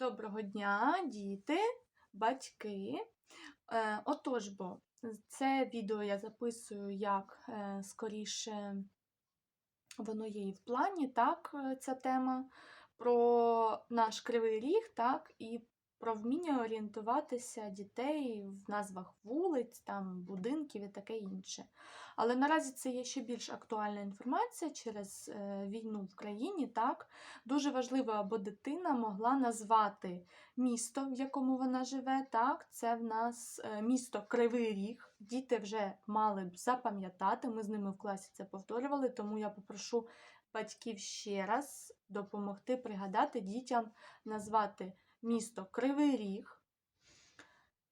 Доброго дня, діти, батьки. Е, Отож, бо це відео я записую як е, скоріше воно є і в плані, так, е, ця тема про наш кривий ріг, так, і про вміння орієнтуватися дітей в назвах вулиць, там, будинків і таке інше. Але наразі це є ще більш актуальна інформація через е, війну в країні. Так? Дуже важливо, аби дитина могла назвати місто, в якому вона живе. Так? Це в нас е, місто Кривий Ріг. Діти вже мали б запам'ятати. Ми з ними в класі це повторювали, тому я попрошу батьків ще раз допомогти пригадати дітям назвати місто Кривий Ріг.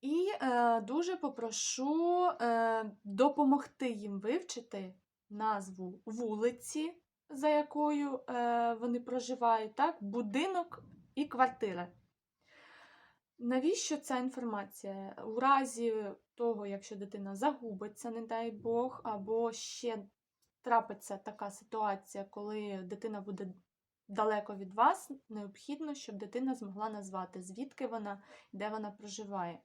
І е, дуже попрошу е, допомогти їм вивчити назву вулиці, за якою е, вони проживають, так? будинок і квартира. Навіщо ця інформація? У разі того, якщо дитина загубиться, не дай Бог, або ще трапиться така ситуація, коли дитина буде далеко від вас, необхідно, щоб дитина змогла назвати, звідки вона, де вона проживає.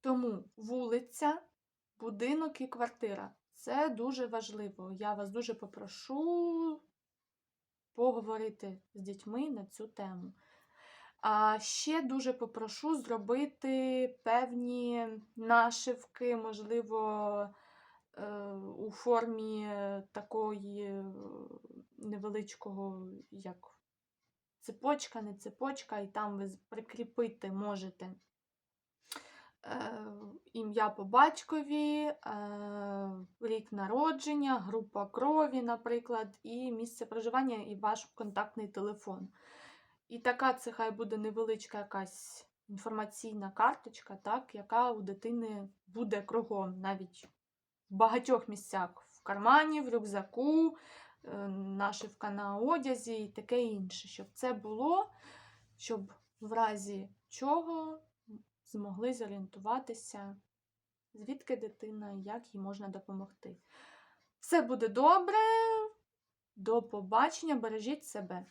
Тому вулиця, будинок і квартира це дуже важливо. Я вас дуже попрошу поговорити з дітьми на цю тему. А ще дуже попрошу зробити певні нашивки, можливо, е, у формі такої невеличкого, як цепочка, не цепочка, і там ви прикріпити можете е, ім'я по батькові, е, рік народження, група крові, наприклад, і місце проживання, і ваш контактний телефон. І така це хай буде невеличка якась інформаційна карточка, так, яка у дитини буде кругом, навіть в багатьох місцях, в кармані, в рюкзаку, нашивка на одязі і таке інше, щоб це було, щоб в разі чого змогли зорієнтуватися, звідки дитина, як їй можна допомогти. Все буде добре. До побачення, бережіть себе.